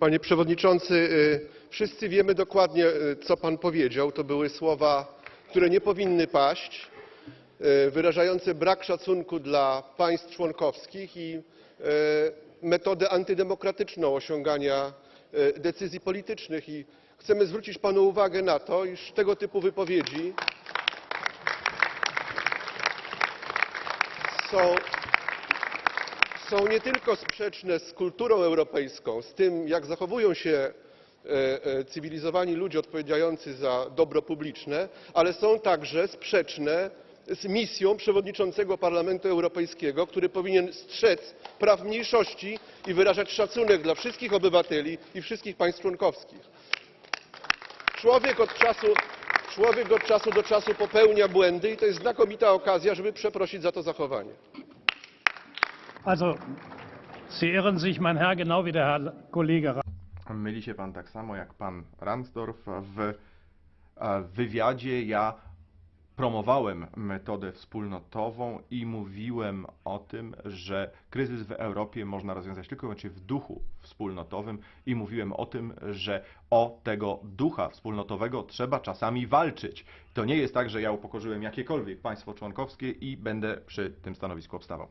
Panie Przewodniczący, y, wszyscy wiemy dokładnie, y, co Pan powiedział. To były słowa, które nie powinny paść, y, wyrażające brak szacunku dla państw członkowskich i metodę antydemokratyczną osiągania decyzji politycznych. I chcemy zwrócić Panu uwagę na to, iż tego typu wypowiedzi są są nie tylko sprzeczne z kulturą europejską, z tym, jak zachowują się e, e, cywilizowani ludzie odpowiedzialni za dobro publiczne, ale są także sprzeczne z misją przewodniczącego Parlamentu Europejskiego, który powinien strzec praw mniejszości i wyrażać szacunek dla wszystkich obywateli i wszystkich państw członkowskich. Człowiek od czasu do czasu popełnia błędy i to jest znakomita okazja, żeby przeprosić za to zachowanie. Also, Sie irren sich, mein Herr, genau wie der Herr Kollege Myli się pan tak samo jak pan Ransdorf. W e, wywiadzie ja promowałem metodę wspólnotową i mówiłem o tym, że kryzys w Europie można rozwiązać tylko w duchu wspólnotowym i mówiłem o tym, że o tego ducha wspólnotowego trzeba czasami walczyć. To nie jest tak, że ja upokorzyłem jakiekolwiek państwo członkowskie i będę przy tym stanowisku obstawał.